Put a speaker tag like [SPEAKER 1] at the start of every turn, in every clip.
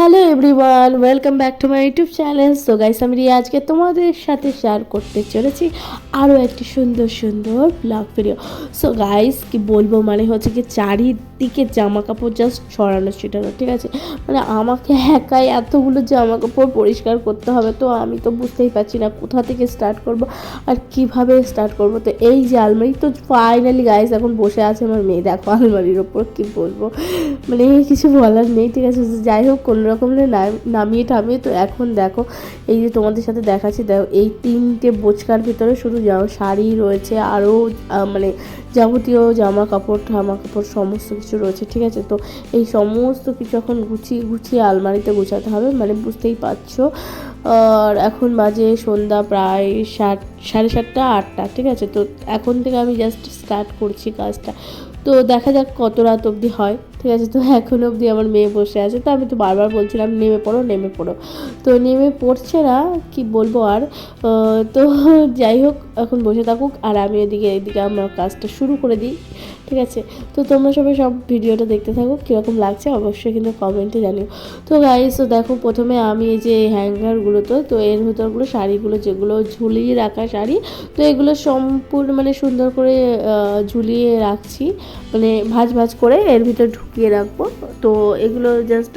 [SPEAKER 1] Hello everyone, welcome back to my YouTube channel. So guys আমি রিয়া। আজকে তোমাদের সাথে শেয়ার করতে চলেছি আরও একটি সুন্দর সুন্দর ব্লগ ভিডিও সো গাইস কি বলব মানে হচ্ছে কি চারিদিকে জামা কাপড় জাস্ট ছড়ানো ছিটানো ঠিক আছে? মানে আমাকে একাই এতগুলো জামা কাপড় পরিষ্কার করতে হবে, তো আমি তো বুঝতেই পারছি না কোথা থেকে স্টার্ট করব আর কীভাবে স্টার্ট করব। তো এই যে আলমারি, তো ফাইনালি গাইস এখন বসে আছে আমার মেয়ে। দেখো আলমারির ওপর কি বলব মানে কিছু বলার নেই, ঠিক আছে? যাই হোক কোনো রকম নামিয়ে টামিয়ে তো এখন দেখো, এই যে তোমাদের সাথে দেখাচ্ছি, দেখো, এই তিনটে বোচকার ভিতরে শুধু শাড়ি রয়েছে আরও মানে যাবতীয় জামা কাপড় জামা কাপড় সমস্ত কিছু রয়েছে, ঠিক আছে? তো এই সমস্ত কিছু এখন গুছিয়ে গুছিয়ে আলমারিতে গোছাতে হবে মানে বুঝতেই পারছ? আর এখন বাজে সন্ধ্যা প্রায় সাত, সাড়ে সাতটা, আটটা, ঠিক আছে? তো এখন থেকে আমি জাস্ট স্টার্ট করছি কাজটা। তো দেখা যাক কত রাত অবধি হয়। ঠিক আছে, তো এখন অবধি আমার মেয়ে বসে আছে। তো আমি তো বারবার বলছিলাম, নেমে পড়ো নেমে পড়ো। তো নেমে পড়ছে না, কি বলব আর? তো যাই হোক, এখন বসে থাকুক। আর আমি এদিকে এদিকে আমার কাজটা শুরু করে দিই। ঠিক আছে? তো তোমরা সবাই সব ভিডিওটা দেখতে থাকো, কীরকম লাগছে অবশ্যই কিন্তু কমেন্টে জানিও। তো গাইস তো দেখো প্রথমে আমি এই যে হ্যাঙ্গারগুলো তো তো এর ভিতরগুলো, শাড়িগুলো যেগুলো ঝুলিয়ে রাখা শাড়ি, তো এগুলো সম্পূর্ণ মানে সুন্দর করে ঝুলিয়ে রাখছি। মানে ভাজ ভাজ করে এর ভিতর ঢুকিয়ে রাখব। তো এগুলো জাস্ট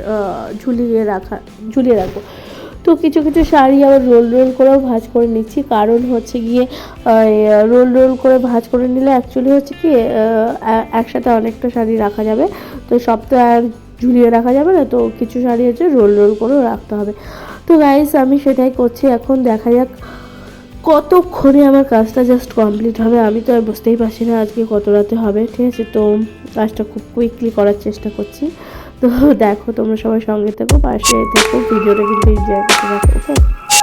[SPEAKER 1] ঝুলিয়ে রাখা, ঝুলিয়ে রাখব। তো কিছু কিছু শাড়ি আবার রোল রোল করেও ভাজ করে নিচ্ছি। কারণ হচ্ছে গিয়ে রোল রোল করে ভাজ করে নিলে অ্যাকচুয়ালি হচ্ছে কি একসাথে অনেকটা শাড়ি রাখা যাবে। তো সব তো আর ঝুলিয়ে রাখা যাবে না, তো কিছু শাড়ি হচ্ছে রোল রোল করেও রাখতে হবে। তো গাইস আমি সেটাই করছি। এখন দেখা যাক কতক্ষণে আমার কাজটা জাস্ট কমপ্লিট হবে। আমি তো আর বুঝতেই পারছি না আজকে কত রাতে হবে। ঠিক আছে, তো কাজটা খুব কুইকলি করার চেষ্টা করছি। তো দেখো তোমরা সবাই সঙ্গে থাকো পাশে থেকো ভিডিওটা কিন্তু এনজয় করতে থাকো ওকে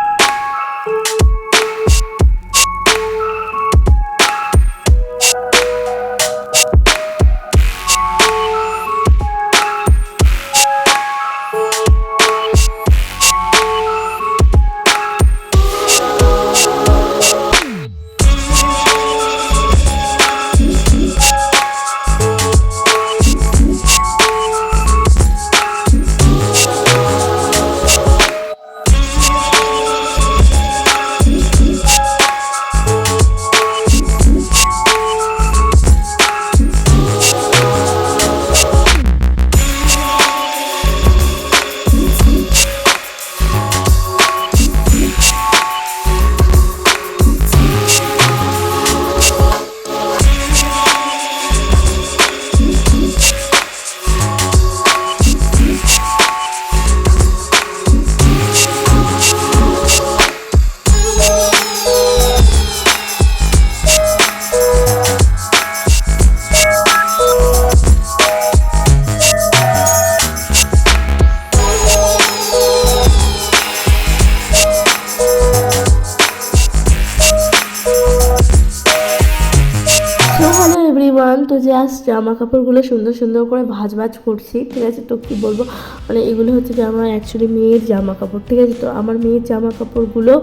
[SPEAKER 1] জাস্ট জামা কাপড়গুলো সুন্দর সুন্দর করে ভাজ ভাজ করছি, ঠিক আছে? তো কী বলব? মানে এগুলো হচ্ছে যে আমার অ্যাকচুয়ালি মেয়ের জামা কাপড়, ঠিক আছে? তো আমার মেয়ের জামা কাপড়গুলো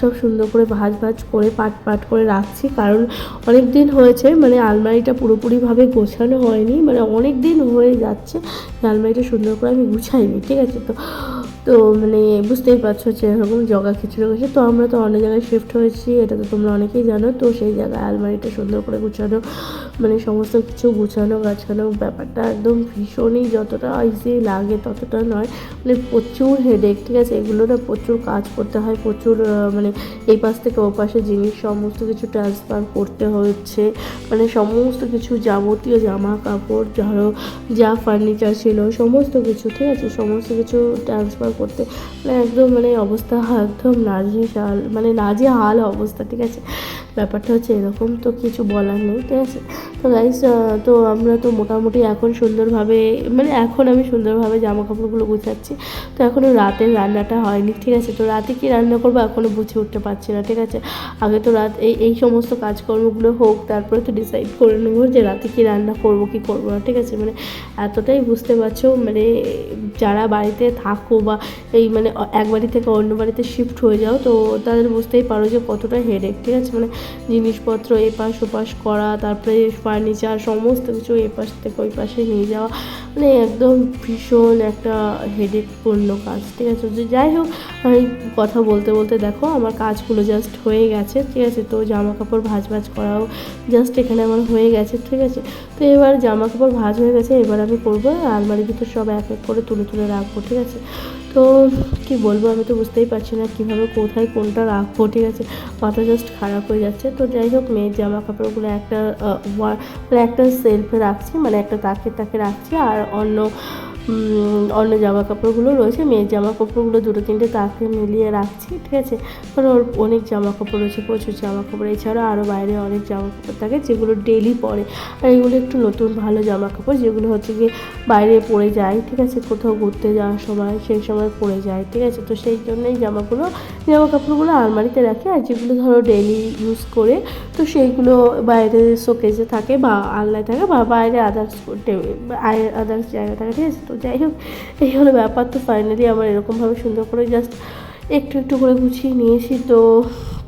[SPEAKER 1] সব সুন্দর করে ভাজ ভাজ করে পাট পাট করে রাখছি। কারণ অনেক দিন হয়েছে মানে আলমারিটা পুরোপুরিভাবে গোছানো হয়নি মানে অনেক দিন হয়ে যাচ্ছে আলমারিটা সুন্দর করে আমি গুছাইনি, ঠিক আছে? তো তো মানে বুঝতেই পারছ যে এরকম জগা খিচুড়ি হয়েছে তো আমরা তো অনেক জায়গায় শিফট হয়েছি, এটা তো তোমরা অনেকেই জানো। তো সেই জায়গায় আলমারিটা সুন্দর করে গুছানো মানে সমস্ত কিছু গুছানো, গাছানো ব্যাপারটা একদম ভীষণই যতটা ইজি লাগে ততটা নয়। মানে প্রচুর হেডেক ঠিক আছে? এগুলো না প্রচুর কাজ করতে হয়, প্রচুর মানে এই পাশ থেকে ও পাশে জিনিস, সমস্ত কিছু ট্রান্সফার করতে হচ্ছে। মানে সমস্ত কিছু যাবতীয় জামা কাপড় ধরো যা ফার্নিচার ছিল, সমস্ত কিছু, ঠিক আছে? সমস্ত কিছু ট্রান্সফার করতে। মানে একদম মানে অবস্থা একদম নাজি হাল মানে নাজি হাল অবস্থা ঠিক আছে? ব্যাপারটা হচ্ছে এরকম তো কিছু বলার নেই, ঠিক আছে? তো গাইস তো আমরা তো মোটামুটি এখন সুন্দরভাবে মানে এখন আমি সুন্দরভাবে জামা কাপড়গুলো গুছাচ্ছি। তো এখনও রাতের রান্নাটা হয়নি, ঠিক আছে? তো রাতে কি রান্না করব এখনও বুঝে উঠতে পারছি না, ঠিক আছে? আগে তো রাত, এই এই সমস্ত কাজকর্মগুলো হোক, তারপরে তো ডিসাইড করে নেব যে রাতে কি রান্না করব, কি করব না, ঠিক আছে? মানে এতটাই বুঝতে পারছ মানে যারা বাড়িতে থাকো বা এই মানে এক বাড়ি থেকে অন্য বাড়িতে শিফট হয়ে যাও, তো তাদের বুঝতেই পারো যে কতটা হেডেক ঠিক আছে? মানে জিনিসপত্র এপাশ ওপাশ করা, তারপরে ফার্নিচার সমস্ত কিছু এপাশ থেকে ওই পাশে নিয়ে যাওয়া। মানে একদম ভীষণ একটা হেডেকপূর্ণ কাজ, ঠিক আছে? যে যাই হোক, আমি কথা বলতে বলতে দেখো, আমার কাজগুলো জাস্ট হয়ে গেছে, ঠিক আছে? তো জামা কাপড় ভাজ ভাজ করাও জাস্ট এখানে আমার হয়ে গেছে, ঠিক আছে? তো এবার জামা কাপড় ভাজ হয়ে গেছে, এবার আমি করব আলমারির ভিতর সব এক এক করে তুলে তুলে রাখব, ঠিক আছে? তো কি বলব, আমি তো বুঝতেই পারছি না কীভাবে, কোথায় কোনটা রাখব, ঠিক আছে? মাথা জাস্ট খারাপ হয়ে যাচ্ছে। তো যাই হোক, মেয়ের জামা কাপড়গুলো একটা মানে একটা সেলফে রাখছি মানে একটা তাকে তাকে রাখছি, আর অন্য অন্য জামা কাপড়গুলো রয়েছে, মেয়ের জামা কাপড়গুলো দুটো তিনটে তাকে মিলিয়ে রাখছি, ঠিক আছে? কারণ ওর অনেক জামা কাপড় রয়েছে, প্রচুর জামা কাপড় এছাড়াও আরও বাইরে অনেক জামা কাপড় থাকে যেগুলো ডেলি পরে। আর এগুলো একটু নতুন ভালো জামা কাপড় যেগুলো হচ্ছে গিয়ে বাইরে পরে যায়, ঠিক আছে? কোথাও ঘুরতে যাওয়ার সময়, সেই সময় পরে যায়, ঠিক আছে? তো সেই জন্যই জামাগুলো জামা কাপড়গুলো আলমারিতে রাখি। আর যেগুলো ধরো ডেলি ইউজ করে, তো সেইগুলো বাইরে শোকেজে থাকে বা আলনায় থাকে বা বাইরে আদার্স আদার্স জায়গা থাকে, ঠিক আছে? তো যাই হোক, এই হলো ব্যাপার। তো ফাইনালি আমার এরকমভাবে সুন্দর করে জাস্ট একটু একটু করে গুছিয়ে নিয়েছি। তো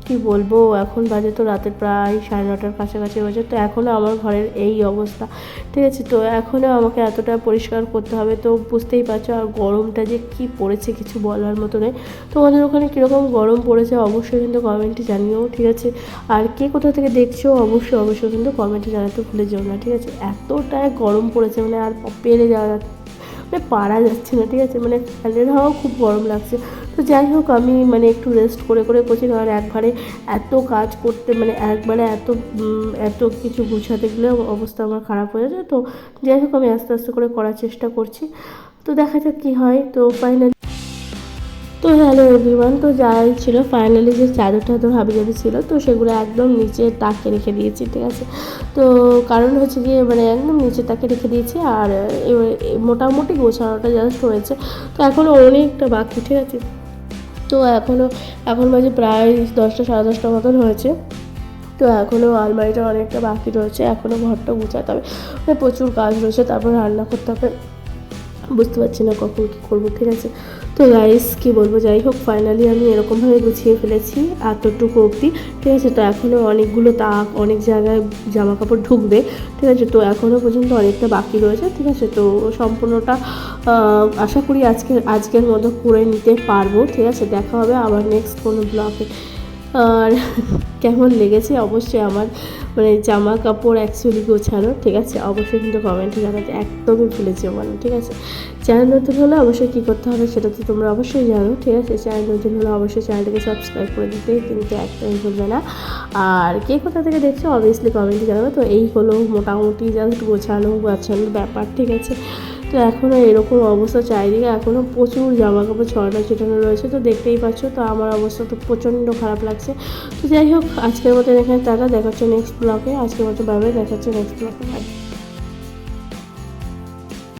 [SPEAKER 1] কি বলব, এখন বাজে তো রাতে প্রায় সাড়ে নটার কাছাকাছি হয়েছে তো এখনও আমার ঘরের এই অবস্থা, ঠিক আছে? তো এখনও আমাকে এতটা পরিষ্কার করতে হবে। তো বুঝতেই পারছ, আর গরমটা যে কি পড়েছে কিছু বলার মতো নেই। তোমাদের ওখানে কীরকম গরম পড়েছে অবশ্যই কিন্তু কমেন্টে জানিও, ঠিক আছে? আর কে কোথা থেকে দেখছ, অবশ্যই অবশ্যই কিন্তু কমেন্টে জানাতে ভুলে যেও না, ঠিক আছে? এতটাই গরম পড়েছে মানে আর পেরে যাওয়া মানে পারা যাচ্ছে না, ঠিক আছে? মানে ফ্যানের হাওয়াও খুব গরম লাগছে। তো যাই হোক, আমি মানে একটু রেস্ট করে করে করছি কারণ একবারে এত কাজ করতে মানে একবারে এত এত কিছু গুছাতে গেলে অবস্থা আমার খারাপ হয়ে যায়। তো যাই হোক, আমি আস্তে আস্তে করে করার চেষ্টা করছি। তো দেখা যাক কী হয়। তো ফাইনালি তো হ্যালো এভরিওয়ান, তো যাই ছিল ফাইনালি যে চাদর টাদর হাবি জাবি ছিল, তো সেগুলো একদম নিচে তাকে রেখে দিয়েছি, ঠিক আছে? তো কারণ হচ্ছে গিয়ে মানে একদম নিচে তাকে রেখে দিয়েছি আর মোটামুটি গোছানোটা জাস্ট হয়েছে, তো এখনও অনেকটা বাকি, ঠিক আছে? তো এখনও এখন বাজে প্রায় দশটা, সাড়ে দশটা মতন হয়েছে, তো এখনও আলমারিটা অনেকটা বাকি রয়েছে এখনও ঘরটা গুছাতে হবে। মানে প্রচুর কাজ রয়েছে, তারপর রান্না করতে হবে। বুঝতে পারছি না কখন কী করব, ঠিক আছে? তো গাইস কি বলব, যাই হোক ফাইনালি আমি এরকমভাবে গুছিয়ে ফেলেছি এতটুকু অবধি, ঠিক আছে? তো এখনও অনেকগুলো তাক, অনেক জায়গায় জামা কাপড় ঢুকবে, ঠিক আছে? তো এখনও পর্যন্ত অনেকটা বাকি রয়েছে, ঠিক আছে? তো সম্পূর্ণটা আশা করি আজকে, আজকের মতো করে নিতে পারব, ঠিক আছে? দেখা হবে আবার নেক্সট কোনো ব্লগে আর কেমন লেগেছে অবশ্যই আমার মানে জামা কাপড় অ্যাকচুয়ালি গোছানো, ঠিক আছে? অবশ্যই কিন্তু কমেন্টে জানাতে একদমই ভুলে যেও মানে ঠিক আছে? চ্যানেল নতুন হলে অবশ্যই কী করতে হবে সেটা তো তোমরা অবশ্যই জানো, ঠিক আছে? চ্যানেল নতুন হলে অবশ্যই চ্যানেলটাকে সাবস্ক্রাইব করে দিতে কিন্তু একদমই ভুলবে না। আর কে কোথা থেকে দেখছ অবভিয়াসলি কমেন্টে জানাবে। তো এই হলো মোটামুটি জাস্ট গোছানো, গোছানোর ব্যাপার, ঠিক আছে? তো এখনও এরকম অবস্থা চারিদিকে, এখনও প্রচুর জামা কাপড় ছড়ানো ছিটানো রয়েছে। তো দেখতেই পাচ্ছ, তো আমার অবস্থা তো প্রচণ্ড খারাপ লাগছে। তো যাই হোক, আজকের মতো এখানে টাকা দেখাচ্ছে নেক্সট ব্লকে আজকের মতো ভাবে দেখাচ্ছে নেক্সট ব্লগে